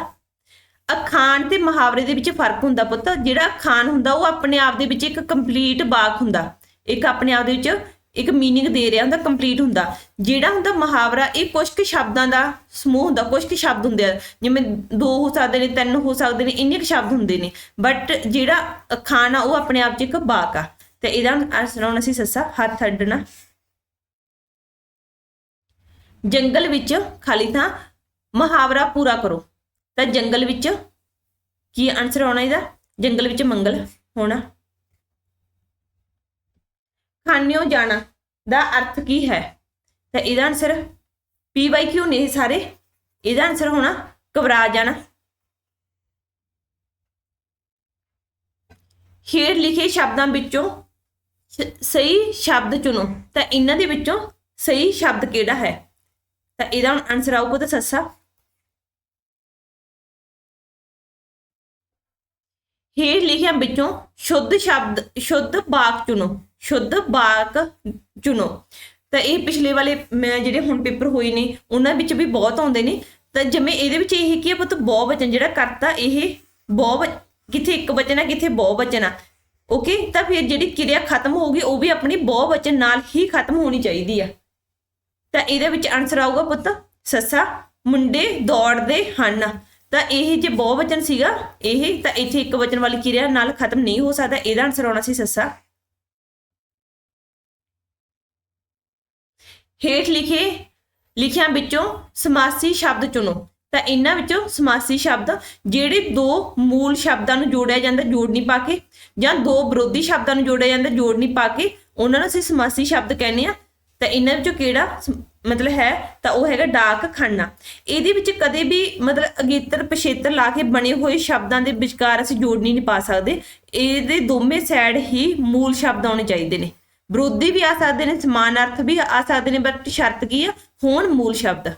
ਅਖਾਣ ਤੇ ਮੁਹਾਵਰੇ ਦੇ ਵਿੱਚ ਫਰਕ ਹੁੰਦਾ ਪੁੱਤ ਜਿਹੜਾ ਅਖਾਣ ਹੁੰਦਾ ਉਹ ਆਪਣੇ ਆਪ ਦੇ ਵਿੱਚ ਇੱਕ ਕੰਪਲੀਟ ਵਾਕ ਹੁੰਦਾ ਇੱਕ ਆਪਣੇ ਆਪ ਦੇ ਵਿੱਚ ਇੱਕ मीनिंग ਦੇ ਰਿਹਾ ਹੁੰਦਾ ਕੰਪਲੀਟ ਹੁੰਦਾ ਜਿਹੜਾ ਹੁੰਦਾ ਮੁਹਾਵਰਾ ਇਹ ਕੁਝ ਕੁ ਸ਼ਬਦਾਂ ਦਾ ਸਮੂਹ ਹੁੰਦਾ ਕੁਝ ਕੁ ਸ਼ਬਦ ਹੁੰਦੇ ਆ ਜਿਵੇਂ ਦੋ ਹੋ ਸਕਦੇ ਨੇ ਤਿੰਨ ਹੋ ਸਕਦੇ ਨੇ ਇੰਨੇ ਕੁ ਸ਼ਬਦ ਹੁੰਦੇ ਨੇ ਬਟ ਜਿਹੜਾ ਅਖਾਣ ਆ ਉਹ ਆਪਣੇ ਆਪ 'ਚ ਇੱਕ ਵਾਕ ਆ ਤੇ ਇਹਦਾ ਆਨਸਰ ਆਉਣਾ ਸੀ ਸੱਸਾ ਹੱਥ ਅੱਡਣਾ ਜੰਗਲ ਵਿੱਚ ਖਾਲੀ ਥਾਂ ਮੁਹਾਵਰਾ ਪੂਰਾ ਕਰੋ। ਤਾਂ ਜੰਗਲ ਵਿੱਚ ਕੀ ਆਨਸਰ ਆਉਣਾ ਇਹਦਾ? ਜੰਗਲ ਵਿੱਚ ਮੰਗਲ ਹੋਣਾ। ਖਾਨਿਓ ਜਾਣਾ ਦਾ ਅਰਥ ਕੀ ਹੈ? ਤਾਂ ਇਹਦਾ ਆਨਸਰ ਪੀ ਵਾਈ ਕਿਉਂ ਨਹੀਂ ਸਾਰੇ। ਇਹਦਾ ਆਨਸਰ ਹੋਣਾ ਘਬਰਾ ਜਾਣਾ। ਹੇਠ ਲਿਖੇ ਸ਼ਬਦਾਂ ਵਿੱਚੋਂ ਸਹੀ ਸ਼ਬਦ ਚੁਣੋ। ਤਾਂ ਇਹਨਾਂ ਦੇ ਵਿੱਚੋਂ ਸਹੀ ਸ਼ਬਦ ਕਿਹੜਾ ਹੈ? ਤਾਂ ਇਹਦਾ ਆਨਸਰ ਆਊਗਾ ਤਾਂ ਸੱਸਾ ਹੇਠ ਲਿਖਿਆਂ ਵਿੱਚੋਂ ਸ਼ੁੱਧ ਸ਼ਬਦ, ਸ਼ੁੱਧ ਵਾਕ ਚੁਣੋ, ਸ਼ੁੱਧ ਵਾਕ ਚੁਣੋ। ਤਾਂ ਇਹ ਪਿਛਲੇ ਵਾਲੇ ਜਿਹੜੇ ਹੁਣ ਪੇਪਰ ਹੋਏ ਨੇ, ਉਹਨਾਂ ਵਿੱਚ ਵੀ ਬਹੁਤ ਆਉਂਦੇ ਨੇ। ਤਾਂ ਜਿਵੇਂ ਇਹਦੇ ਵਿੱਚ ਇਹ ਕੀ ਹੈ ਪੁੱਤ, ਬਹੁ ਵਚਨ ਜਿਹੜਾ ਕਰਤਾ ਇਹ ਬਹੁ ਵਚ- ਕਿਥੇ ਇੱਕ ਵਚਨ ਆ, ਕਿਥੇ ਬਹੁ ਵਚਨ ਆ। ਓਕੇ ਤਾਂ ਫਿਰ ਜਿਹੜੀ ਕਿਰਿਆ ਖਤਮ ਹੋਊਗੀ, ਉਹ ਵੀ ਆਪਣੀ ਬਹੁ ਵਚਨ ਨਾਲ ਹੀ ਖਤਮ ਹੋਣੀ ਚਾਹੀਦੀ ਆ। ਤਾਂ ਇਹਦੇ ਵਿੱਚ ਆਨਸਰ ਆਊਗਾ ਪੁੱਤ, ਸੱਸਾ, ਮੁੰਡੇ ਦੌੜਦੇ ਹਨ। ਤਾਂ ਇਹ ਜੇ ਬਹੁਵਚਨ ਸੀਗਾ, ਇਹ ਤਾਂ ਇੱਥੇ ਇੱਕ ਵਚਨ ਵਾਲੀ ਕਿਰਿਆ ਨਾਲ ਖਤਮ ਨਹੀਂ ਹੋ ਸਕਦਾ, ਇਹਦਾ ਆਨਸਰ ਆਉਣਾ ਸੀ ਸੱਸਾ। ਹੇਠ ਲਿਖੇ, ਲਿਖਿਆਂ ਵਿੱਚੋਂ ਸਮਾਸੀ ਸ਼ਬਦ ਚੁਣੋ। ਤਾਂ ਇਹਨਾਂ ਵਿੱਚੋਂ ਸਮਾਸੀ ਸ਼ਬਦ, ਜਿਹੜੇ ਦੋ ਮੂਲ ਸ਼ਬਦਾਂ ਨੂੰ ਜੋੜਿਆ ਜਾਂਦਾ ਜੋੜਨੀ ਪਾ ਕੇ, ਜਾਂ ਦੋ ਵਿਰੋਧੀ ਸ਼ਬਦਾਂ ਨੂੰ ਜੋੜਿਆ ਜਾਂਦਾ ਜੋੜਨੀ ਪਾ ਕੇ, ਉਹਨਾਂ ਨੂੰ ਅਸੀਂ ਸਮਾਸੀ ਸ਼ਬਦ ਕਹਿੰਦੇ ਆ ਤਾਂ ਇਹਨਾਂ ਵਿੱਚੋਂ ਕਿਹੜਾ ਮਤਲਬ ਹੈ, ਤਾਂ ਉਹ ਹੈਗਾ ਡਾਕ ਖੰਨਾ। ਇਹਦੇ ਵਿੱਚ ਕਦੇ ਵੀ ਮਤਲਬ ਅਗੇਤਰ ਪਛੇਤਰ ਲਾ ਕੇ ਬਣੇ ਹੋਏ ਸ਼ਬਦਾਂ ਦੇ ਵਿਚਕਾਰ ਅਸੀਂ ਜੋੜਨੀ ਨਹੀਂ ਪਾ ਸਕਦੇ। ਇਹਦੇ ਦੋਵੇਂ ਸਾਈਡ ਹੀ ਮੂਲ ਸ਼ਬਦ ਆਉਣੇ ਚਾਹੀਦੇ ਨੇ। ਵਿਰੋਧੀ ਵੀ ਆ ਸਕਦੇ ਨੇ ਸਮਾਨ ਅਰਥ ਵੀ ਆ ਸਕਦੇ ਨੇ ਬਟ ਸ਼ਰਤ ਕੀ ਆ? ਹੋਣ ਮੂਲ ਸ਼ਬਦ।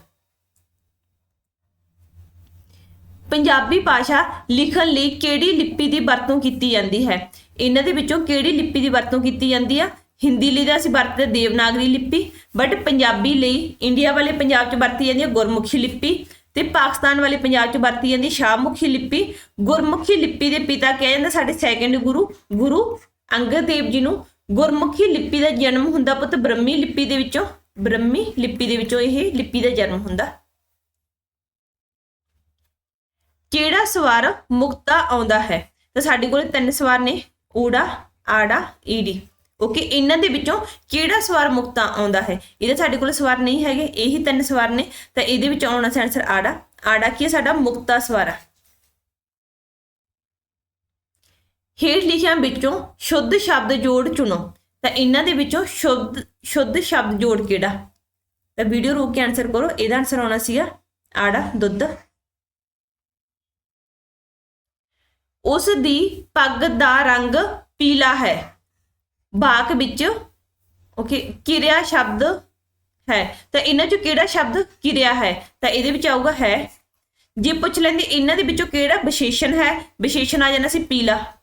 ਪੰਜਾਬੀ ਭਾਸ਼ਾ ਲਿਖਣ ਲਈ ਕਿਹੜੀ ਲਿਪੀ ਦੀ ਵਰਤੋਂ ਕੀਤੀ ਜਾਂਦੀ ਹੈ? ਇਹਨਾਂ ਦੇ ਵਿੱਚੋਂ ਕਿਹੜੀ ਲਿਪੀ ਦੀ ਵਰਤੋਂ ਕੀਤੀ ਜਾਂਦੀ ਆ? ਹਿੰਦੀ ਲਈ ਤਾਂ ਅਸੀਂ ਵਰਤਦੇ ਦੇਵਨਾਗਰੀ ਲਿਪੀ ਬਟ ਪੰਜਾਬੀ ਲਈ ਇੰਡੀਆ ਵਾਲੇ ਪੰਜਾਬ 'ਚ ਵਰਤੀ ਜਾਂਦੀ ਹੈ ਗੁਰਮੁਖੀ ਲਿਪੀ ਤੇ ਪਾਕਿਸਤਾਨ ਵਾਲੇ ਪੰਜਾਬ 'ਚ ਵਰਤੀ ਜਾਂਦੀ ਸ਼ਾਹਮੁਖੀ ਲਿਪੀ। ਗੁਰਮੁਖੀ ਲਿਪੀ ਦੇ ਪਿਤਾ ਕਿਹਾ ਜਾਂਦਾ ਸਾਡੇ ਸੈਕੰਡ ਗੁਰੂ ਗੁਰੂ ਅੰਗਦ ਦੇਵ ਜੀ ਨੂੰ। ਗੁਰਮੁਖੀ ਲਿਪੀ ਦਾ ਜਨਮ ਹੁੰਦਾ ਪੁੱਤ ਬ੍ਰਹਮੀ ਲਿਪੀ ਦੇ ਵਿੱਚੋਂ, ਬ੍ਰਹਮੀ ਲਿਪੀ ਦੇ ਵਿੱਚੋਂ ਇਹ ਲਿਪੀ ਦਾ ਜਨਮ ਹੁੰਦਾ। ਕਿਹੜਾ ਸਵਾਰ ਮੁਕਤਾ ਆਉਂਦਾ ਹੈ? ਤਾਂ ਸਾਡੇ ਕੋਲ ਤਿੰਨ ਸਵਾਰ ਨੇ, ਊੜਾ, ਆੜਾ, ਈੜੀ। ਓਕੇ ਇਹਨਾਂ ਦੇ ਵਿੱਚੋਂ ਕਿਹੜਾ ਸਵਾਰ ਮੁਕਤਾ ਆਉਂਦਾ ਹੈ? ਇਹਦੇ ਸਾਡੇ ਕੋਲ ਸਵਾਰ ਨਹੀਂ ਹੈਗੇ, ਇਹੀ ਤਿੰਨ ਸਵਾਰ ਨੇ, ਤਾਂ ਇਹਦੇ ਵਿੱਚ ਆਉਣਾ ਸੀ ਆਨਸਰ ਆੜਾ। ਆੜਾ ਕੀ ਹੈ? ਸਾਡਾ ਮੁਕਤਾ ਸਵਾਰ ਆ। ਹੇਠ ਲਿਖਿਆਂ ਵਿੱਚੋਂ ਸ਼ੁੱਧ ਸ਼ਬਦ ਜੋੜ ਚੁਣੋ। ਤਾਂ ਇਹਨਾਂ ਦੇ ਵਿੱਚੋਂ ਸ਼ੁੱਧ ਸ਼ੁੱਧ ਸ਼ਬਦ ਜੋੜ ਕਿਹੜਾ? ਤਾਂ ਵੀਡੀਓ ਰੋਕ ਕੇ ਆਨਸਰ ਕਰੋ, ਇਹਦਾ ਆਨਸਰ ਆਉਣਾ ਸੀਗਾ ਆੜਾ, ਦੁੱਧ। ਉਸ ਦੀ ਪੱਗ ਦਾ ਰੰਗ ਪੀਲਾ ਹੈ। ਬਾਕ ਵਿੱਚ ਓਕੇ ਕਿਰਿਆ ਸ਼ਬਦ ਹੈ। ਤਾਂ ਇਹਨਾਂ ਚੋਂ ਕਿਹੜਾ ਸ਼ਬਦ ਕਿਰਿਆ ਹੈ? ਤਾਂ ਇਹਦੇ ਵਿੱਚ ਆਊਗਾ ਹੈ। ਜੇ ਪੁੱਛ ਲੈਂਦੇ, ਇਹਨਾਂ ਦੇ ਵਿੱਚੋਂ ਕਿਹੜਾ ਵਿਸ਼ੇਸ਼ਣ ਹੈ? ਵਿਸ਼ੇਸ਼ਣ ਆ ਜਾਣਾ ਸੀ ਪੀਲਾ।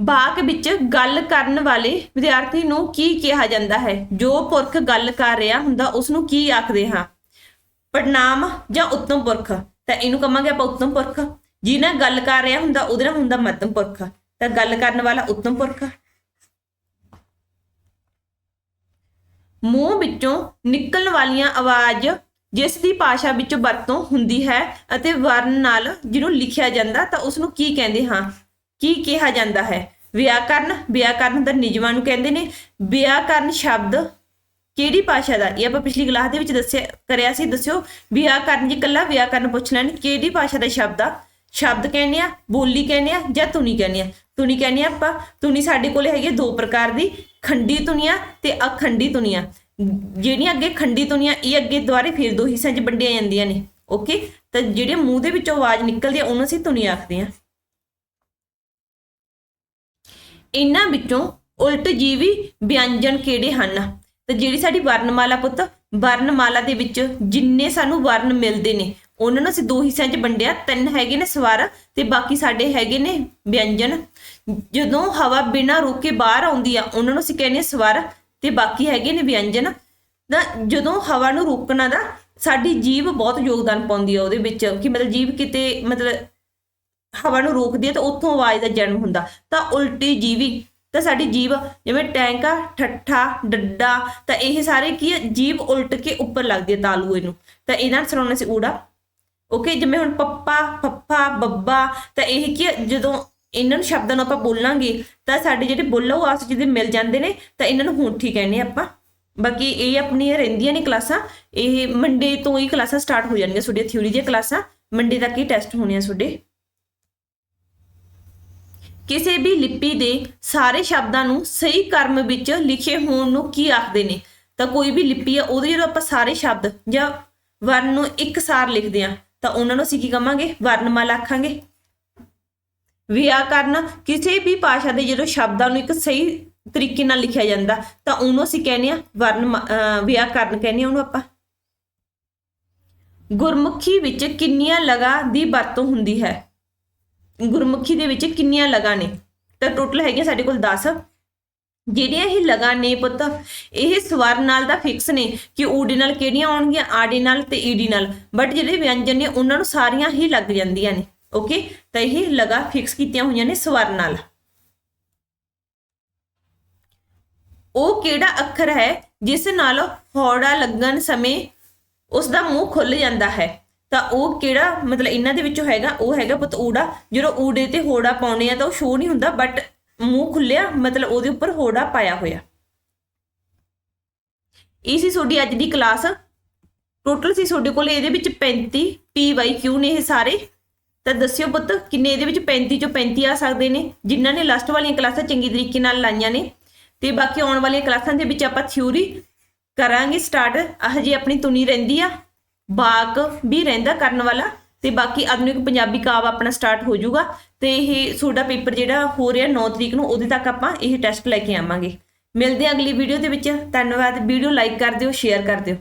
ਬਾਕ ਵਿੱਚ ਗੱਲ ਕਰਨ ਵਾਲੇ ਵਿਦਿਆਰਥੀ ਨੂੰ ਕੀ ਕਿਹਾ ਜਾਂਦਾ ਹੈ? ਜੋ ਪੁਰਖ ਗੱਲ ਕਰ ਰਿਹਾ ਹੁੰਦਾ ਉਸ ਨੂੰ ਕੀ ਆਖਦੇ ਹਾਂ? ਪੜਨਾਮ ਜਾਂ ਉੱਤਮ ਪੁਰਖ? ਤਾਂ ਇਹਨੂੰ ਕਹਾਂਗੇ ਆਪਾਂ ਉੱਤਮ ਪੁਰਖ। ਜਿਹਨਾਂ ਗੱਲ ਕਰ ਰਿਹਾ ਹੁੰਦਾ, ਉਹਦੇ ਨਾਲ ਹੁੰਦਾ ਮੱਧਮ ਪੁਰਖ। ਤਾਂ ਗੱਲ ਕਰਨ ਵਾਲਾ ਉੱਤਮ ਪੁਰਖ। ਮੂੰਹ ਵਿੱਚੋਂ ਨਿਕਲਣ ਵਾਲੀਆਂ ਆਵਾਜ਼ ਜਿਸ ਦੀ ਭਾਸ਼ਾ ਵਿੱਚ ਵਰਤੋਂ ਹੁੰਦੀ ਹੈ ਅਤੇ ਵਰਨ ਨਾਲ ਜਿਹਨੂੰ ਲਿਖਿਆ ਜਾਂਦਾ, ਤਾਂ ਉਸ ਨੂੰ ਕੀ ਕਹਿੰਦੇ ਹਾਂ? ਕੀ ਕਿਹਾ ਜਾਂਦਾ ਹੈ? ਵਿਆਕਰਨ ਵਿਆਕਰਨ ਦਾ ਨਿਯਮਾਂ ਨੂੰ ਕਹਿੰਦੇ ਨੇ। ਵਿਆਕਰਨ ਸ਼ਬਦ ਕਿਹੜੀ ਭਾਸ਼ਾ ਦਾ? ਇਹ ਆਪਾਂ ਪਿਛਲੀ ਕਲਾਸ ਦੇ ਵਿੱਚ ਦੱਸਿਆ, ਕਰਿਆ ਸੀ, ਦੱਸਿਓ। ਵਿਆਕਰਨ ਜੀ ਕੱਲਾ ਵਿਆਕਰਨ ਪੁੱਛ ਲੈਣ ਕਿਹੜੀ ਭਾਸ਼ਾ ਦਾ ਸ਼ਬਦ ਆ? ਸ਼ਬਦ ਕਹਿੰਦੇ ਆ, ਬੋਲੀ ਕਹਿੰਦੇ ਆ ਜਾਂ ਧੁਨੀ ਕਹਿੰਦੇ ਆ? ਧੁਨੀ ਕਹਿੰਦੇ ਆ ਆਪਾਂ, ਧੁਨੀ ਸਾਡੇ ਕੋਲੇ ਹੈਗੀ ਆ ਦੋ ਪ੍ਰਕਾਰ ਦੀ, ਖੰਡੀ ਧੁਨੀਆਂ ਤੇ ਅਖੰਡੀ ਧੁਨੀਆਂ। ਜਿਹੜੀਆਂ ਅੱਗੇ ਖੰਡੀ ਧੁਨੀਆਂ, ਇਹ ਅੱਗੇ ਦੁਆਰੇ ਫਿਰ ਦੋ ਹਿੱਸਿਆਂ 'ਚ ਵੰਡੀਆਂ ਜਾਂਦੀਆਂ ਨੇ, ਓਕੇ? ਤਾਂ ਜਿਹੜੇ ਮੂੰਹ ਦੇ ਵਿੱਚੋਂ ਆਵਾਜ਼ ਨਿਕਲਦੀ ਆ, ਉਹਨੂੰ ਅਸੀਂ ਧੁਨੀ ਆਖਦੇ ਆ। ਇਹਨਾਂ ਵਿੱਚੋਂ ਉਲਟ ਜੀਵੀ ਵਿਅੰਜਨ ਕਿਹੜੇ ਹਨ? ਤੇ ਜਿਹੜੀ ਸਾਡੀ ਵਰਣਮਾਲਾ ਪੁੱਤ, ਵਰਣਮਾਲਾ ਦੇ ਵਿੱਚ ਜਿੰਨੇ ਸਾਨੂੰ ਵਰਨ ਮਿਲਦੇ ਨੇ ਉਹਨਾਂ ਨੂੰ ਅਸੀਂ ਦੋ ਹਿੱਸਿਆਂ 'ਚ ਵੰਡਿਆ, ਤਿੰਨ ਹੈਗੇ ਨੇ ਸਵਰ ਤੇ ਬਾਕੀ ਸਾਡੇ ਹੈਗੇ ਨੇ ਵਿਅੰਜਨ। ਜਦੋਂ ਹਵਾ ਬਿਨਾਂ ਰੋਕੇ ਬਾਹਰ ਆਉਂਦੀ ਆ, ਉਹਨਾਂ ਨੂੰ ਅਸੀਂ ਕਹਿੰਦੇ ਆ ਸਵਰ ਤੇ ਬਾਕੀ ਹੈਗੇ ਨੇ ਵਿਅੰਜਨ। ਤਾਂ ਜਦੋਂ ਹਵਾ ਨੂੰ ਰੋਕਣਾ ਦਾ ਸਾਡੀ ਜੀਭ ਬਹੁਤ ਯੋਗਦਾਨ ਪਾਉਂਦੀ ਆ ਉਹਦੇ ਵਿੱਚ, ਕਿ ਮਤਲਬ ਜੀਵ ਕਿਤੇ ਮਤਲਬ ਹਵਾ ਨੂੰ ਰੋਕਦੀ ਹੈ ਤਾਂ ਉੱਥੋਂ ਆਵਾਜ਼ ਦਾ ਜਨਮ ਹੁੰਦਾ। ਤਾਂ ਉਲਟੀ ਜੀਵੀ, ਤਾਂ ਸਾਡੀ ਜੀਵ ਜਿਵੇਂ ਟੈਂਕਾ, ਠੱਠਾ, ਡੱਡਾ, ਤਾਂ ਇਹ ਸਾਰੇ ਕੀ ਜੀਵ ਉਲਟ ਕੇ ਉੱਪਰ ਲੱਗਦੀ ਹੈ ਤਾਲੂ ਇਹਨੂੰ ਤਾਂ ਇਹਨਾਂ ਨਾਲ ਸੁਣਾਉਣਾ ਸੀ ਊੜਾ। ਓਕੇ ਜਿਵੇਂ ਹੁਣ ਪੱਪਾ, ਫੱਫਾ, ਬੱਬਾ, ਤਾਂ ਇਹ ਕੀ ਜਦੋਂ ਇਹਨਾਂ ਨੂੰ ਸ਼ਬਦਾਂ ਨੂੰ ਆਪਾਂ ਬੋਲਾਂਗੇ, ਤਾਂ ਸਾਡੇ ਜਿਹੜੇ ਬੋਲੋ ਆਸ ਜਿਹਦੇ ਮਿਲ ਜਾਂਦੇ ਨੇ, ਤਾਂ ਇਹਨਾਂ ਨੂੰ ਹੋਠੀ ਕਹਿੰਦੇ ਆਪਾਂ। ਬਾਕੀ ਇਹ ਆਪਣੀਆਂ ਰਹਿੰਦੀਆਂ ਨੇ ਕਲਾਸਾਂ, ਇਹ ਮੰਡੇ ਤੋਂ ਹੀ ਕਲਾਸਾਂ ਸਟਾਰਟ ਹੋ ਜਾਣਗੀਆਂ, ਤੁਹਾਡੀਆਂ ਥਿਊਰੀ ਦੀਆਂ ਕਲਾਸਾਂ। ਮੰਡੇ ਤੱਕ ਹੀ ਟੈਸਟ ਹੋਣੇ ਆ ਤੁਹਾਡੇ। ਕਿਸੇ ਵੀ ਲਿਪੀ ਦੇ ਸਾਰੇ ਸ਼ਬਦਾਂ ਨੂੰ ਸਹੀ ਕਰਮ ਵਿੱਚ ਲਿਖੇ ਹੋਣ ਨੂੰ ਕੀ ਆਖਦੇ ਨੇ? ਤਾਂ ਕੋਈ ਵੀ ਲਿਪੀ ਆ, ਉਹਦੇ ਜਦੋਂ ਆਪਾਂ ਸਾਰੇ ਸ਼ਬਦ ਜਾਂ ਵਰਨ ਨੂੰ ਇੱਕਸਾਰ ਲਿਖਦੇ ਆ ਤਾਂ ਉਹਨਾਂ ਨੂੰ ਅਸੀਂ ਕੀ ਕਵਾਂਗੇ? ਵਰਣਮਾਲਾ ਆਖਾਂਗੇ। ਵਿਆਕਰਨ ਕਿਸੇ ਵੀ ਭਾਸ਼ਾ ਦੇ ਜਦੋਂ ਸ਼ਬਦਾਂ ਨੂੰ ਇੱਕ ਸਹੀ ਤਰੀਕੇ ਨਾਲ ਲਿਖਿਆ ਜਾਂਦਾ, ਤਾਂ ਉਹਨੂੰ ਅਸੀਂ ਕਹਿੰਦੇ ਆ ਵਰਨ ਵਿਆਕਰਨ ਕਹਿੰਦੇ ਆ ਉਹਨੂੰ ਆਪਾਂ। ਗੁਰਮੁਖੀ ਵਿੱਚ ਕਿੰਨੀਆਂ ਲਗਾ ਦੀ ਵਰਤੋਂ ਹੁੰਦੀ ਹੈ? ਗੁਰਮੁਖੀ ਦੇ ਵਿੱਚ ਕਿੰਨੀਆਂ ਲਗਾ ਨੇ? ਤਾਂ ਟੋਟਲ ਹੈਗੀਆਂ ਸਾਡੇ ਕੋਲ 10 ਜਿਹੜੀਆਂ ਇਹ ਲਗਾ ਨੇ ਪੁੱਤ, ਇਹ ਸਵਰ ਨਾਲ ਦਾ ਫਿਕਸ ਨੇ ਕਿ ਊਡੀ ਨਾਲ ਕਿਹੜੀਆਂ ਆਉਣਗੀਆਂ ਆਡੀ ਨਾਲ ਤੇ ਈਡੀ ਨਾਲ। ਬਟ ਜਿਹੜੇ ਵਿਅੰਜਨ ਨੇ, ਉਹਨਾਂ ਨੂੰ ਸਾਰੀਆਂ ਹੀ ਲੱਗ ਜਾਂਦੀਆਂ ਨੇ ਓਕੇ ਤਾਂ ਇਹ ਲਗਾ ਫਿਕਸ ਕੀਤੀਆਂ ਹੋਈਆਂ ਨੇ ਸਵਰ ਨਾਲ। ਉਹ ਕਿਹੜਾ ਅੱਖਰ ਹੈ ਜਿਸ ਨਾਲ ਹੌੜਾ ਲੱਗਣ ਸਮੇਂ ਉਸ ਦਾ ਮੂੰਹ ਖੁੱਲ ਜਾਂਦਾ ਹੈ? ਤਾਂ ਉਹ ਕਿਹੜਾ, ਮਤਲਬ ਇਹਨਾਂ ਦੇ ਵਿੱਚੋਂ ਹੈਗਾ, ਉਹ ਹੈਗਾ ਪੁੱਤ ਊੜਾ। ਜਦੋਂ ਊੜੇ ਤੇ ਹੋੜਾ ਪਾਉਣੇ ਆ ਤਾਂ ਉਹ ਸ਼ੋ ਨਹੀਂ ਹੁੰਦਾ ਬਟ ਮੂੰਹ ਖੁੱਲਿਆ, ਮਤਲਬ ਉਹਦੇ ਉੱਪਰ ਹੋੜਾ ਪਾਇਆ ਹੋਇਆ। ਇਹ ਸੀ ਤੁਹਾਡੀ ਅੱਜ ਦੀ ਕਲਾਸ। ਟੋਟਲ ਸੀ ਤੁਹਾਡੇ ਕੋਲ, ਇਹਦੇ ਵਿੱਚ 35 ਪੀ ਨੇ ਇਹ ਸਾਰੇ। ਤਾਂ ਦੱਸਿਓ ਪੁੱਤ, ਕਿੰਨੇ ਇਹਦੇ ਵਿੱਚ 35 ਚੋਂ 35 ਆ ਸਕਦੇ ਨੇ, ਜਿਨ੍ਹਾਂ ਨੇ ਲਾਸਟ ਵਾਲੀਆਂ ਕਲਾਸਾਂ ਚੰਗੀ ਤਰੀਕੇ ਨਾਲ ਲਾਈਆਂ ਨੇ। ਤੇ ਬਾਕੀ ਆਉਣ ਵਾਲੀਆਂ ਕਲਾਸਾਂ ਦੇ ਵਿੱਚ ਆਪਾਂ ਥਿਊਰੀ ਕਰਾਂਗੇ ਸਟਾਰਟ ਹਜੇ ਆਪਣੀ ਤੁਨੀ ਰਹਿੰਦੀ ਆ, ਬਾਕ ਵੀ ਰਹਿੰਦਾ ਕਰਨ ਵਾਲਾ। ਤੇ ਬਾਕੀ ਆਧੁਨਿਕ ਪੰਜਾਬੀ ਕਾਵ ਆਪਣਾ ਸਟਾਰਟ ਹੋ ਜਾਊਗਾ ਤੇ ਇਹ ਤੁਹਾਡਾ ਪੇਪਰ ਜਿਹੜਾ ਹੋ ਰਿਹਾ 9 ਤਰੀਕ ਨੂੰ, ਉਹਦੇ ਤੱਕ ਆਪਾਂ ਇਹ ਟੈਸਟ ਲੈ ਕੇ ਆਵਾਂਗੇ। ਮਿਲਦੇ ਹਾਂ ਅਗਲੀ ਵੀਡੀਓ ਦੇ ਵਿੱਚ। ਧੰਨਵਾਦ। ਵੀਡੀਓ ਲਾਈਕ ਕਰ ਦਿਓ ਸ਼ੇਅਰ ਕਰ ਦਿਓ।